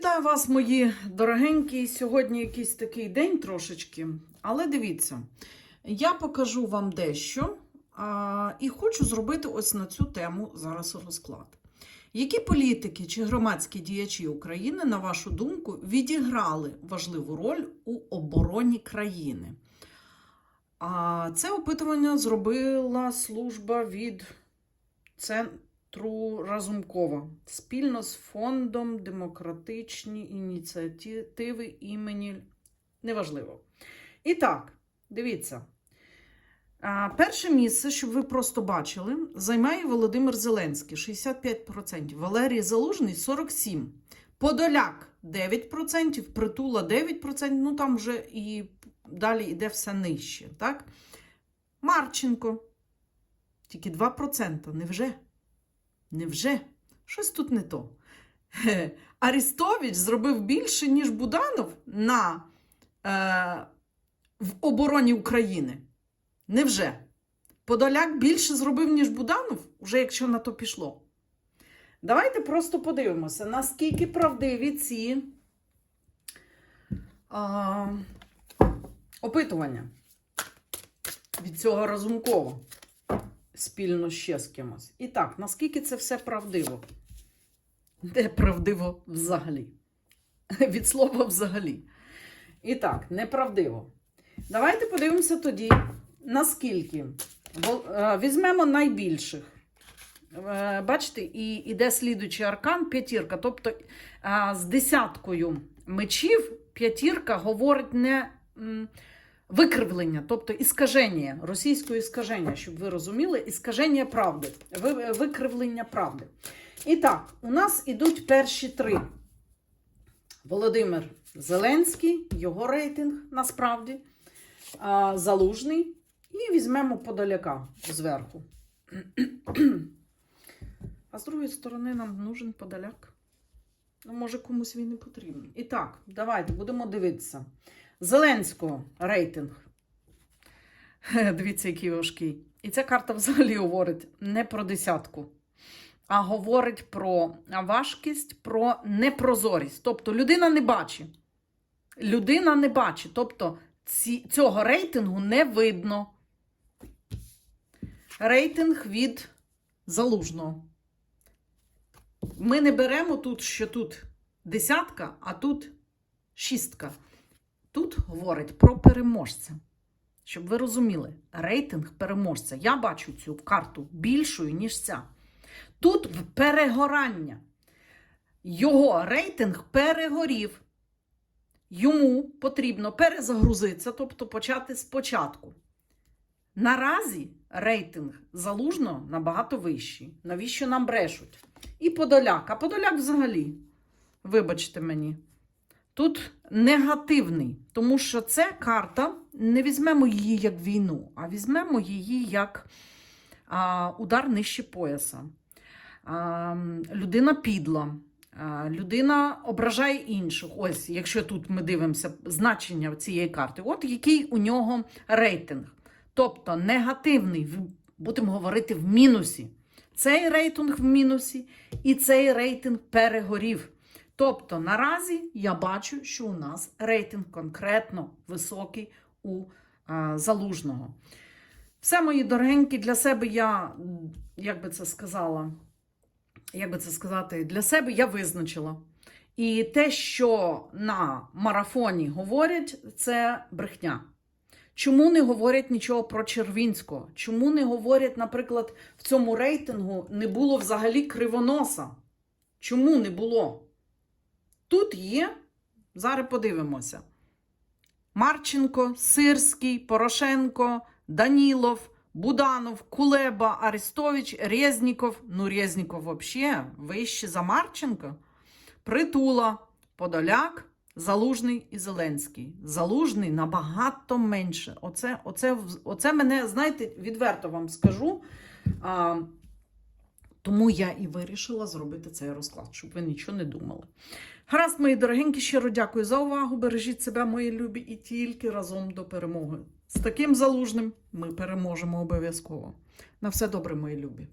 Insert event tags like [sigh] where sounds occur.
Вітаю вас, мої дорогенькі. Сьогодні якийсь такий день трошечки, але дивіться, я покажу вам дещо а, і хочу зробити ось на цю тему зараз розклад. Які політики чи громадські діячі України, на вашу думку, відіграли важливу роль у обороні країни? А це опитування зробила служба від Разумкова спільно з фондом Демократичні ініціативи імені неважливо. І так, дивіться. Перше місце, щоб ви просто бачили, займає Володимир Зеленський 65%, Валерій Залужний 47%, Подоляк 9%, Притула 9%, ну там вже і далі йде все нижче. так? Марченко тільки 2%. Невже? Невже? Щось тут не то. Арістович зробив більше, ніж Буданов на, е, в обороні України. Невже? Подоляк більше зробив, ніж Буданов, вже якщо на то пішло. Давайте просто подивимося, наскільки правдиві ці а, опитування від цього Разумкова спільно ще з кимось. І так, наскільки це все правдиво? Де правдиво взагалі? [laughs] Від слова взагалі. І так, неправдиво. Давайте подивимося тоді, наскільки. Е, Візьмемо найбільших. Е, Бачите, і іде слідуючий аркан п'ятірка. Тобто е, з десяткою мечів п'ятірка говорить не викривлення, тобто іскаження, російською іскаження, щоб ви розуміли, іскаження правди, викривлення правди. І так, у нас ідуть перші три. Володимир Зеленський, його рейтинг насправді, Залужний. І візьмемо Подоляка зверху. А з другої сторони, нам нужен Подоляк. Ну, може, комусь він не потрібен. І так, давайте будемо дивитися. Зеленського рейтинг. Дивіться, який важкий. І ця карта взагалі говорить не про десятку, а говорить про важкість, про непрозорість. Тобто людина не бачить. Людина не бачить. Тобто ці, цього рейтингу не видно. Рейтинг від залужного. Ми не беремо тут, що тут десятка, а тут шістка. Тут говорить про переможця. Щоб ви розуміли, рейтинг переможця. Я бачу цю карту більшою, ніж ця. Тут перегорання. Його рейтинг перегорів. Йому потрібно перезагрузитися, тобто почати спочатку. Наразі рейтинг залужно набагато вищий. Навіщо нам брешуть? І Подоляк. А Подоляк взагалі, вибачте мені, тут негативний, тому що це карта, не візьмемо її як війну, а візьмемо її як а, удар нижче пояса. А, людина підла. А, Людина ображає інших. Ось, якщо тут ми дивимося значення цієї карти, от який у нього рейтинг. Тобто негативний, будемо говорити, в мінусі. Цей рейтинг в мінусі і цей рейтинг перегорів. Тобто наразі я бачу, що у нас рейтинг конкретно високий у а, залужного. Все, мої дорогенькі, для себе я, як би це сказала, як би це сказати, для себе я визначила. І те, що на марафоні говорять, це брехня. Чому не говорять нічого про Червінського? Чому не говорять, наприклад, в цьому рейтингу не було взагалі кривоноса? Чому не було? Тут є, зараз подивимося. Марченко, Сирський, Порошенко, Данілов, Буданов, Кулеба, Арестович, Резніков. Ну, Резніков взагалі вище за Марченко. Притула, Подоляк, Залужний і Зеленський. Залужний набагато менше. Оце, оце, оце мене, знаєте, відверто вам скажу. А, тому я і вирішила зробити цей розклад, щоб ви нічого не думали. Гаразд, мої дорогенькі, щиро дякую за увагу. Бережіть себе, мої любі, і тільки разом до перемоги. З таким залужним ми переможемо обов'язково. На все добре, мої любі.